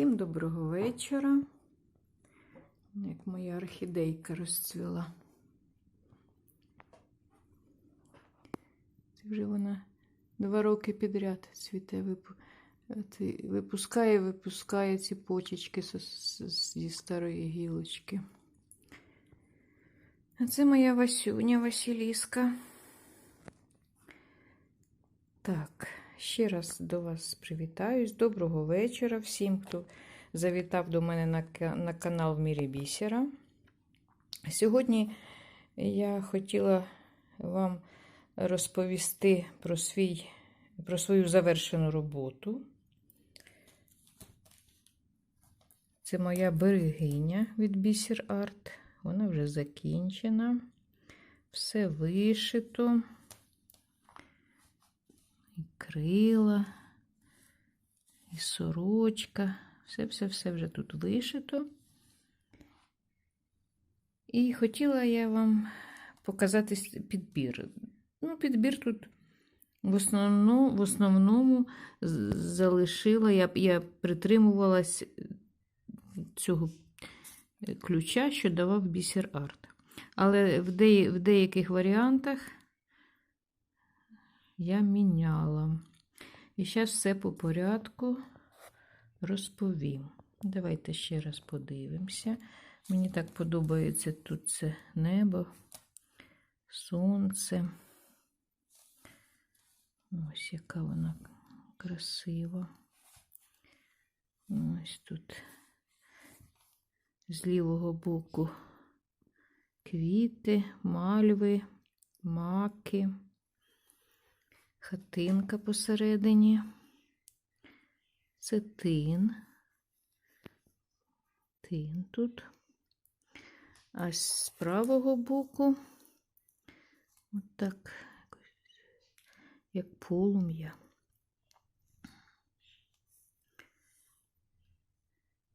Всім доброго вечора. Як моя орхідейка розцвіла. Це вже вона два роки підряд цвіте, випускає, випускає ці почечки зі старої гілочки. А це моя Васюня Василіска. Так, ще раз до вас привітаюсь. Доброго вечора всім, хто завітав до мене на, на канал в Мірі Бісера. Сьогодні я хотіла вам розповісти про, свій, про свою завершену роботу. Це моя берегиня від Бісер Арт. Вона вже закінчена. Все вишито і крила, і сорочка. Все-все-все вже тут вишито. І хотіла я вам показати підбір. Ну, підбір тут в основному, в основному залишила, я, я притримувалась цього ключа, що давав бісер арт. Але в, деї, в деяких варіантах я міняла. І зараз все по порядку розповім. Давайте ще раз подивимося. Мені так подобається тут це небо, сонце. Ось яка вона красива. Ось тут з лівого боку квіти, мальви, маки хатинка посередині. Це тин. Тин тут. А з правого боку отак, як полум'я.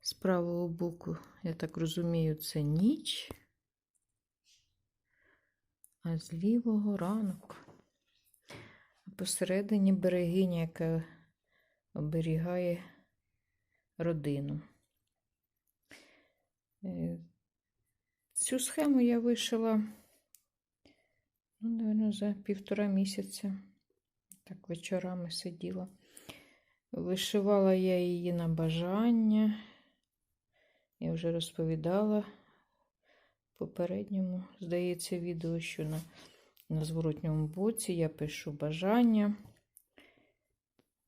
З правого боку, я так розумію, це ніч, а з лівого ранок. Посередині берегиня, яка оберігає родину. Е, Цю схему я вишила, ну, напевно, за півтора місяця. Так, вечорами сиділа. Вишивала я її на бажання. Я вже розповідала в попередньому, здається, відео, що на на зворотньому боці я пишу бажання,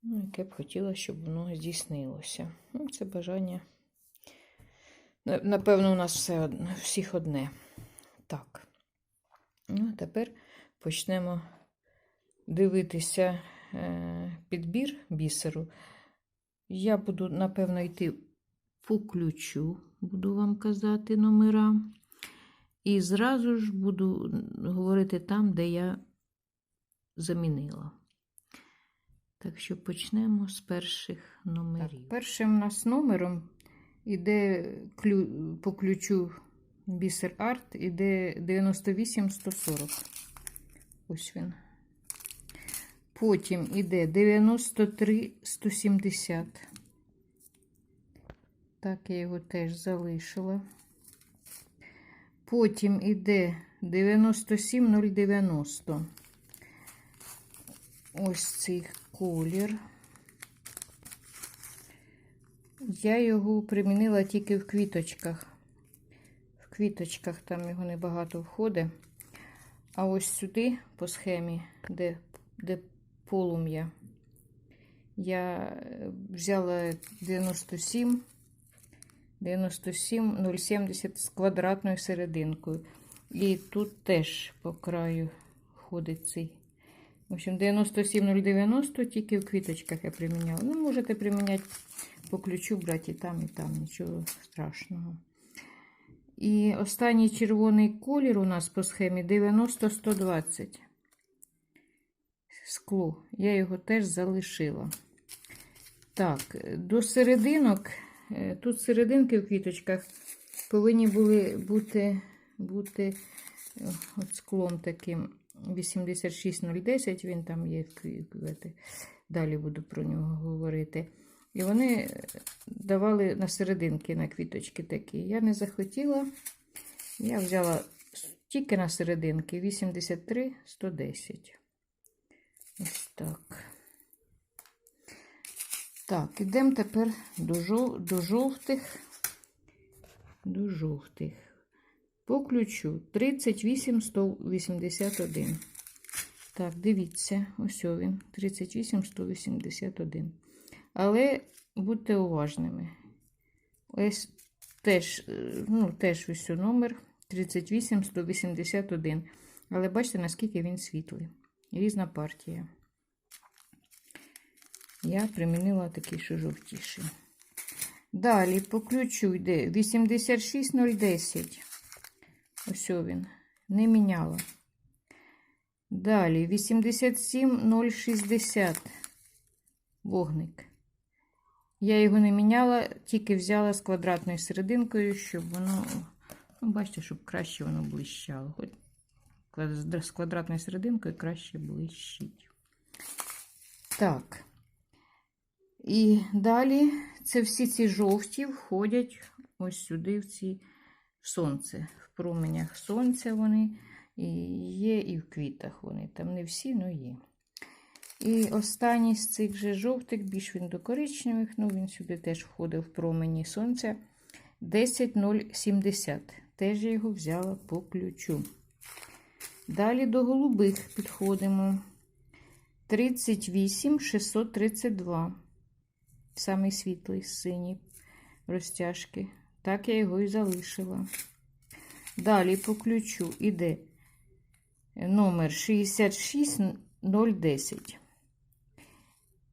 ну, яке б хотіла, щоб воно здійснилося. Ну, Це бажання, напевно, у нас все всіх одне. Так. Ну, а тепер почнемо дивитися е, підбір бісеру. Я буду, напевно, йти по ключу, буду вам казати номера. І зразу ж буду говорити там, де я замінила. Так що почнемо з перших номерів. Так, першим у нас номером іде клю, по ключу Бісер Арт, іде 98140. Ось він. Потім іде 93170. Так, я його теж залишила. Потім іде 97090. Ось цей колір. Я його примінила тільки в квіточках. В квіточках там його небагато входить. А ось сюди, по схемі, де, де полум'я, я взяла 97. 97 070 з квадратною серединкою. І тут теж по краю ходить цей. В общем, 97 090 тільки в квіточках я приміняла. Ну, можете приміняти по ключу, брати і там, і там, нічого страшного. І останній червоний колір у нас по схемі 90-120. Скло. Я його теж залишила. Так, до серединок. Е, Тут серединки в квіточках повинні були бути, бути е, от склом таким 86010, він там є в кві- далі буду про нього говорити. І вони давали на серединки на квіточки такі. Я не захотіла. Я взяла тільки на серединки 83 110. Ось так. Так, ідемо тепер до, до жовтих. До жовтих. По ключу 38 181. Так, дивіться, ось він. 38 181. Але будьте уважними. Ось теж, е, ну, теж ось номер 38 181. Але бачите, наскільки він світлий. Різна партія. Я примінила такий, що жовтіший. Далі по ключу йде 86010. Ось він. Не міняла. Далі 87060. Вогник. Я його не міняла, тільки взяла з квадратною серединкою, щоб воно, ну, бачите, щоб краще воно блищало. Хоч з квадратною серединкою краще блищить. Так. І далі це всі ці жовті входять ось сюди, в ці сонце. В променях сонця вони і є, і в квітах вони. Там не всі, але є. І останній з цих же жовтих, більш він до коричневих, ну він сюди теж входив в промені сонця. 10070. Теж я його взяла по ключу. Далі до голубих підходимо. 38 632. Самий світлий синій розтяжки. Так я його і залишила. Далі по ключу іде номер 66010.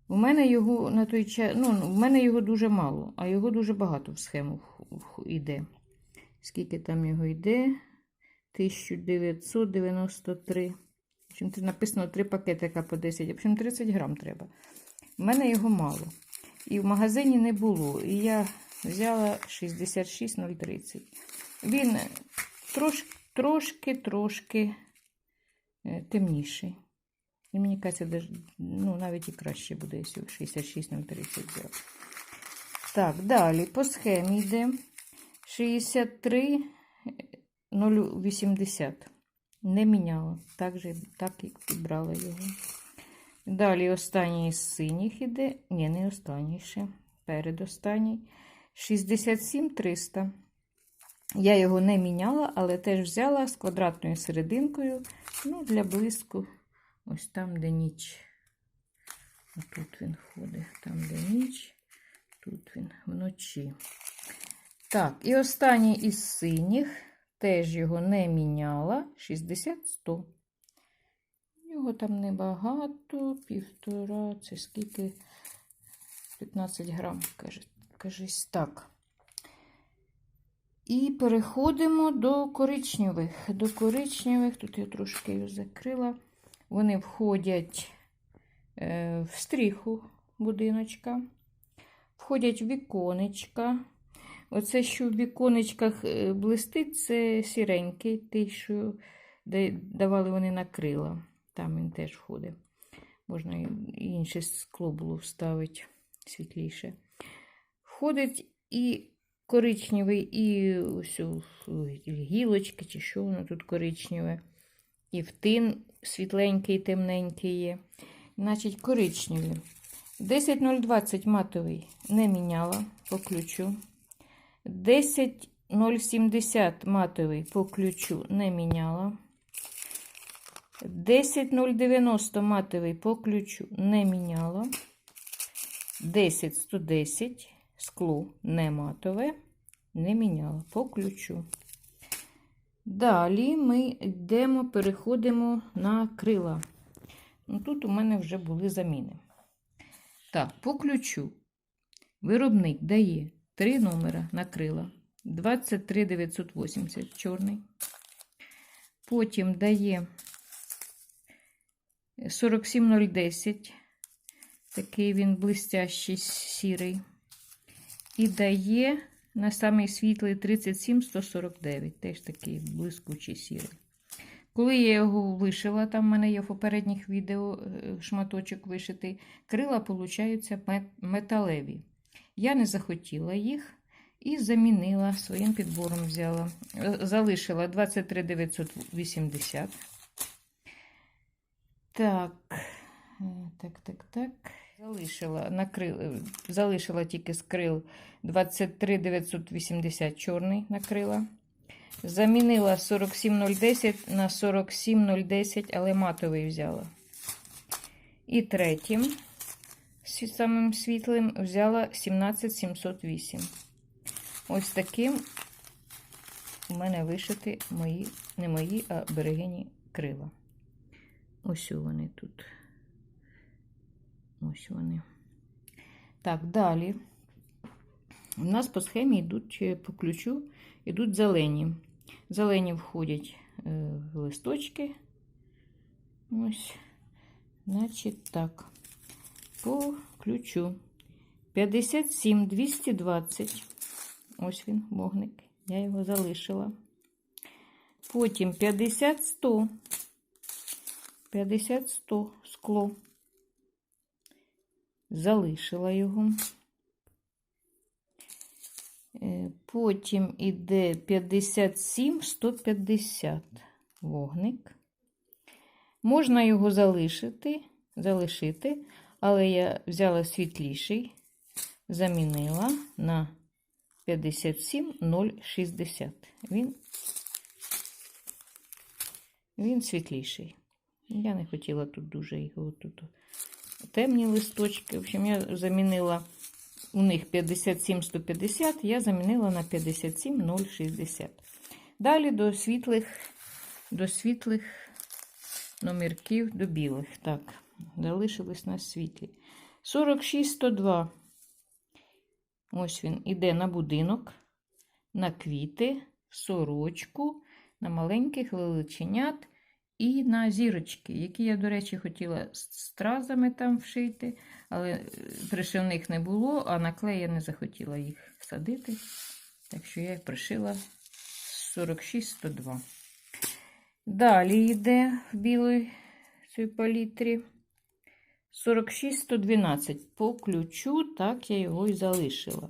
У мене його на той час, ну, в мене його дуже мало, а його дуже багато в схему йде. Скільки там його йде? 1993. В написано 3 пакетика по 10, в общем, 30 грам треба. У мене його мало. І в магазині не було. І я взяла 66030. Він трошки, трошки е, темніший. І мені даже, ну, навіть і краще буде, якщо 66030 взяти. Так, далі по схемі йде 63 080. Не міняла. Так, же, так і брала його. Далі останній з синіх іде. Ні, не останній ще. Передостанній. 67 300. Я його не міняла, але теж взяла з квадратною серединкою. Ну, для блиску. Ось там, де ніч. Отут він ходить. Там, де ніч. Тут він вночі. Так, і останній із синіх. Теж його не міняла. 60-100. Його там небагато, півтора, це скільки 15 грам, кажись так. І переходимо до коричневих. До коричневих, тут я трошки її закрила. Вони входять е, в стріху будиночка, входять в віконечка. Оце, що в віконечках е, блистить, це сіренький, той, що давали вони на крила. Там він теж входить. Можна і інше скло було вставити світліше. Входить і коричневий, і ось гілочки, чи що воно тут коричневе. І втин світленький, темненький є. Значить, коричневі. 10020 матовий не міняла по ключу. 10070 матовий по ключу не міняла. 10090 матовий по ключу не міняла. 10110 скло не матове, не міняла по ключу. Далі ми йдемо, переходимо на крила. Ну, Тут у мене вже були заміни. Так, по ключу виробник дає три номера на крила. 23980 чорний. Потім дає 47010. Такий він блистящий сірий. І дає на самий світлий 37149, теж такий блискучий сірий. Коли я його вишила, там в мене є в попередніх відео шматочок вишитий, крила, получаються металеві. Я не захотіла їх і замінила своїм підбором взяла. Е, Залишила 23 980. Так, е, так, так, так. Залишила, накрил, е, залишила тільки з крил 23 980 чорний накрила. Замінила 47010 на 47010, але матовий взяла. І третім, самим світлим, взяла 17708. Ось таким у мене вишиті мої, не мої, а берегині крила. Ось вони тут. Ось вони. Так, далі. У нас по схемі йдуть е, по ключу, йдуть зелені. Зелені входять е, листочки. Ось. Значить, так. По ключу. 57 220. Ось він, вогник. Я його залишила. Потім 50 100. 50 100 скло. Залишила його. Е, Потім іде 57 150 вогник. Можна його залишити, залишити, але я взяла світліший, замінила на 57 060. Він, він світліший. Я не хотіла тут дуже його тут темні листочки. В общем, я замінила у них 57 150, я замінила на 57 060. Далі до світлих, до світлих номерків, до білих. Так, залишились на світлі. 46 102. Ось він іде на будинок, на квіти, сорочку, на маленьких лиличенят і на зірочки, які я, до речі, хотіла стразами там вшити, але е, пришивних не було, а на клей я не захотіла їх садити. Так що я їх пришила 46-102. Далі йде в білій цій палітрі 46-112. По ключу, так я його і залишила.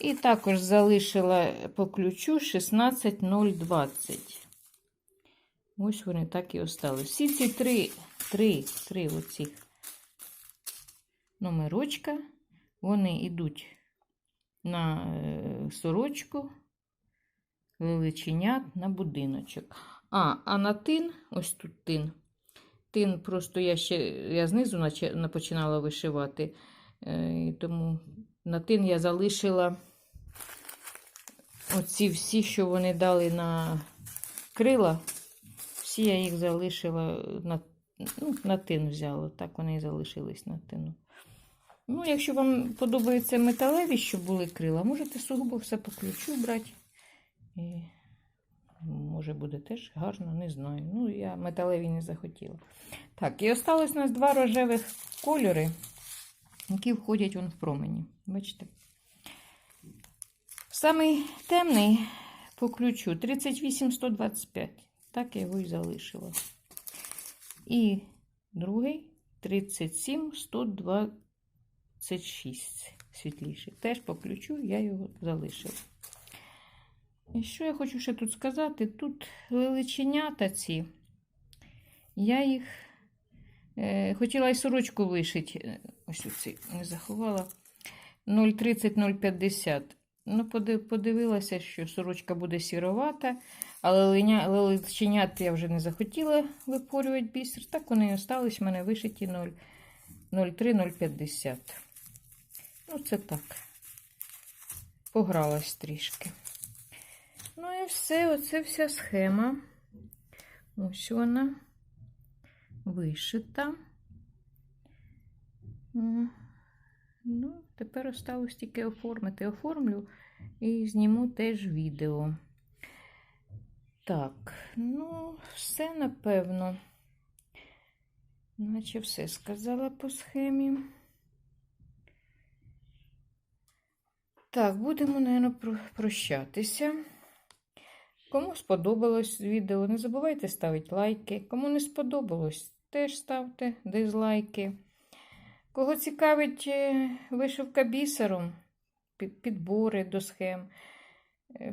І також залишила по ключу 16020. Ось вони так і остались. Всі ці три, три, три оцих номерочка, вони йдуть на е, сорочку, величенят на будиночок. А, а на тин, ось тут тин. Тин просто я ще я знизу починала вишивати, е, і тому на тин я залишила оці всі, що вони дали на крила. Всі я їх залишила на, ну, на тин взяла. Так вони і залишились на тину. Ну, якщо вам подобаються металеві, щоб були крила, можете сугубо все по ключу брати. І, може, буде теж гарно, не знаю. Ну, я металеві не захотіла. Так, і осталось у нас два рожевих кольори, які входять вон в промені. Бачите? Самий темний по ключу 38125. Так я його і залишила. І другий 37126 світліший. Теж по ключу я його залишила. І що я хочу ще тут сказати? Тут величенята ці, я їх е, хотіла і сорочку вишити. Ось оці не заховала. 0,30-0,50. Ну, подивилася, що сорочка буде сіровата, але лиличенят я вже не захотіла випорювати бісер. Так вони і остались в мене вишиті 0,3-0,50. Ну, це так. Погралась трішки. Ну і все, оце вся схема. Ось вона вишита. Тепер осталось тільки оформити. Оформлю і зніму теж відео. Так, ну, все напевно. Наче все сказала по схемі. Так, будемо, мабуть, прощатися. Кому сподобалось відео, не забувайте ставити лайки. Кому не сподобалось, теж ставте дизлайки. Кого цікавить е, вишивка бісером, підбори до схем, е,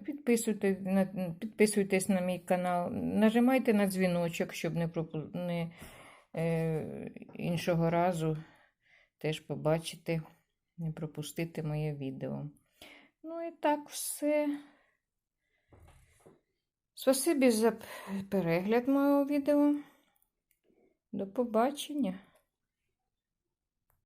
підписуйтесь на мій канал, нажимайте на дзвіночок, щоб не, пропу, е, іншого разу теж побачити, не пропустити моє відео. Ну і так все. Спасибі за перегляд мого відео. До побачення.